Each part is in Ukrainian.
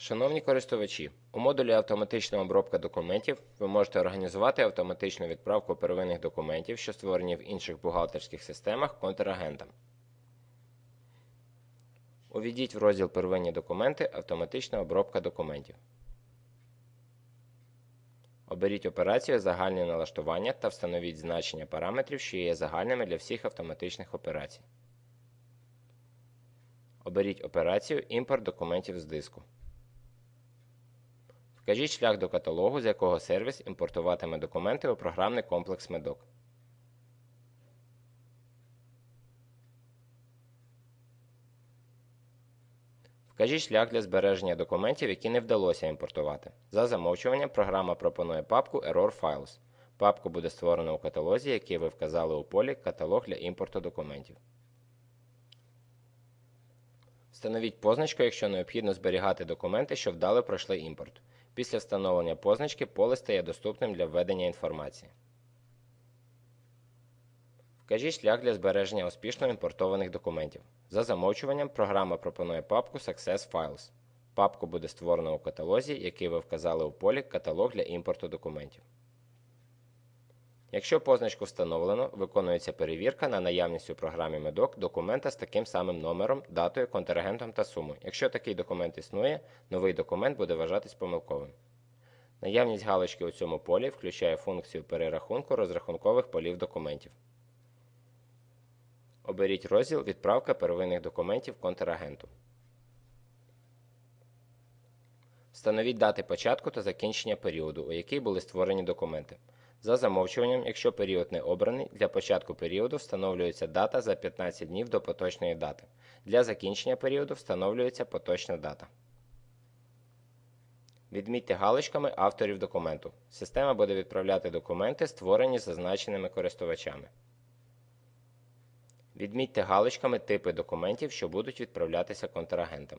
Шановні користувачі, у модулі Автоматична обробка документів ви можете організувати автоматичну відправку первинних документів, що створені в інших бухгалтерських системах контрагентам. Увійдіть в розділ Первинні документи Автоматична обробка документів. Оберіть операцію Загальні налаштування та встановіть значення параметрів, що є загальними для всіх автоматичних операцій. Оберіть операцію Імпорт документів з диску. Вкажіть шлях до каталогу, з якого сервіс імпортуватиме документи у програмний комплекс Медок. Вкажіть шлях для збереження документів, які не вдалося імпортувати. За замовчуванням програма пропонує папку Error Files. Папку буде створено у каталозі, який ви вказали у полі Каталог для імпорту документів. Встановіть позначку, якщо необхідно зберігати документи, що вдало пройшли імпорт. Після встановлення позначки поле стає доступним для введення інформації. Вкажіть шлях для збереження успішно імпортованих документів. За замовчуванням програма пропонує папку Success Files. Папку буде створено у каталозі, який ви вказали у полі Каталог для імпорту документів. Якщо позначку встановлено, виконується перевірка на наявність у програмі Медок документа з таким самим номером, датою, контрагентом та сумою. Якщо такий документ існує, новий документ буде вважатись помилковим. Наявність галочки у цьому полі включає функцію перерахунку розрахункових полів документів. Оберіть розділ Відправка первинних документів контрагенту. Встановіть дати початку та закінчення періоду, у який були створені документи. За замовчуванням, якщо період не обраний, для початку періоду встановлюється дата за 15 днів до поточної дати. Для закінчення періоду встановлюється поточна дата. Відмітьте галочками авторів документу. Система буде відправляти документи, створені зазначеними користувачами. Відмітьте галочками типи документів, що будуть відправлятися контрагентам.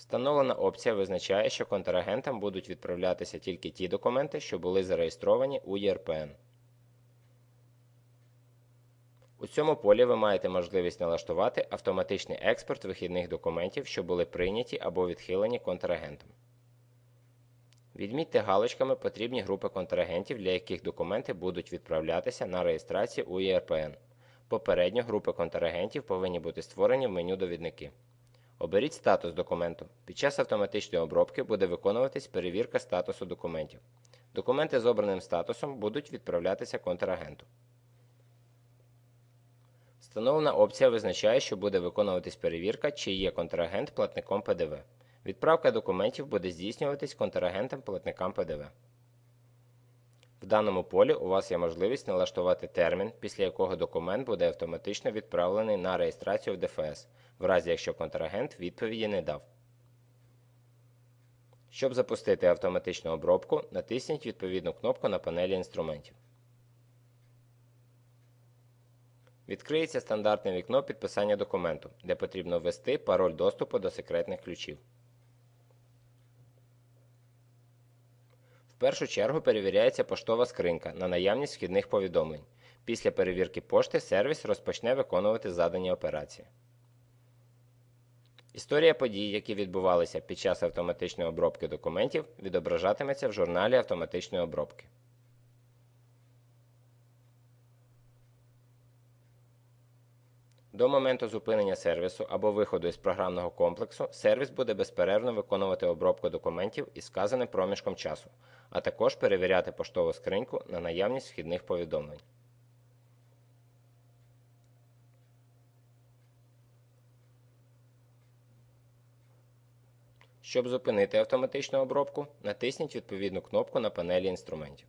Встановлена опція визначає, що контрагентам будуть відправлятися тільки ті документи, що були зареєстровані у ЄРПН. У цьому полі ви маєте можливість налаштувати автоматичний експорт вихідних документів, що були прийняті або відхилені контрагентом. Відмітьте галочками потрібні групи контрагентів, для яких документи будуть відправлятися на реєстрацію у ЄРПН. Попередньо групи контрагентів повинні бути створені в меню довідники. Оберіть статус документу. Під час автоматичної обробки буде виконуватись перевірка статусу документів. Документи з обраним статусом будуть відправлятися контрагенту. Встановлена опція визначає, що буде виконуватись перевірка, чи є контрагент платником ПДВ. Відправка документів буде здійснюватись контрагентам-платникам ПДВ. В даному полі у вас є можливість налаштувати термін, після якого документ буде автоматично відправлений на реєстрацію в ДФС, в разі якщо контрагент відповіді не дав. Щоб запустити автоматичну обробку, натисніть відповідну кнопку на панелі інструментів. Відкриється стандартне вікно підписання документу, де потрібно ввести пароль доступу до секретних ключів. Першу чергу перевіряється поштова скринька на наявність вхідних повідомлень. Після перевірки пошти сервіс розпочне виконувати задані операції. Історія подій, які відбувалися під час автоматичної обробки документів, відображатиметься в журналі автоматичної обробки. До моменту зупинення сервісу або виходу із програмного комплексу сервіс буде безперервно виконувати обробку документів із сказаним проміжком часу, а також перевіряти поштову скриньку на наявність вхідних повідомлень. Щоб зупинити автоматичну обробку, натисніть відповідну кнопку на панелі інструментів.